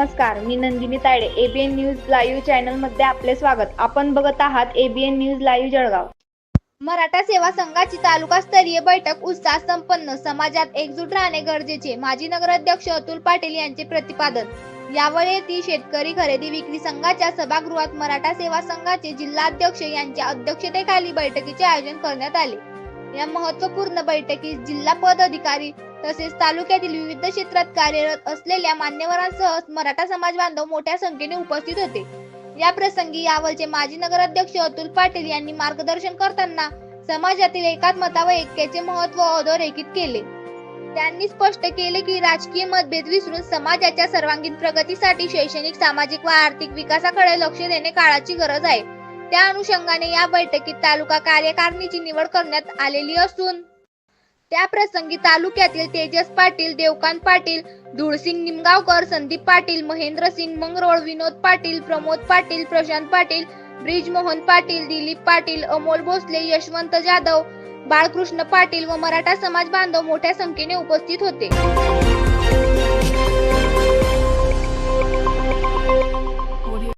नमस्कार मी Nandini Tayde ABN news live चॅनलमध्ये आपले स्वागत. आपण बघत आहात ABN news live Jalgaon. Maratha सेवा संघाची तालुकास्तरीय बैठक उत्साह संपन्न समाजात एकजूट राहणे गरजेचे माजी नगराध्यक्ष अतुल पाटील यांचे प्रतिपादन. यावेळी ती शेतकरी खरेदी विक्री संघाच्या सभागृहात मराठा सेवा संघाचे जिल्हाध्यक्ष यांच्या अध्यक्षतेखाली बैठकीचे आयोजन करण्यात आले. या महत्त्वपूर्ण बैठकीत जिल्हा पद अधिकारी तसेच तालुक्यातील विविध क्षेत्रात कार्यरत असलेल्या मान्यवरांसह मराठा समाज बांधव मोठ्या संख्येने उपस्थित होते. या प्रसंगी यावलचे माजी नगराध्यक्ष अतुल पाटील यांनी मार्गदर्शन करताना समाजातील एकात्मता व ऐक्याचे महत्त्व अधोरेखित केले. त्यांनी स्पष्ट केले की राजकीय मतभेद विसरून समाजाच्या सर्वांगीण प्रगतीसाठी शैक्षणिक सामाजिक व आर्थिक विकासाकडे लक्ष देणे काळाची गरज आहे. त्या अनुषंगाने या बैठकीत तालुका कार्यकारिणीची निवड करण्यात आलेली असून त्या प्रसंगी तालुक्यातील तेजस पाटील देवकांत पाटील धुळसिंग निमगावकर संदीप पाटील महेंद्र सिंग मंगरोळ विनोद पाटील प्रमोद पाटील प्रशांत पाटील ब्रिज मोहन पाटील दिलीप पाटील अमोल भोसले यशवंत जाधव बाळकृष्ण पाटील व मराठा समाज बांधव मोठ्या संख्येने उपस्थित होते.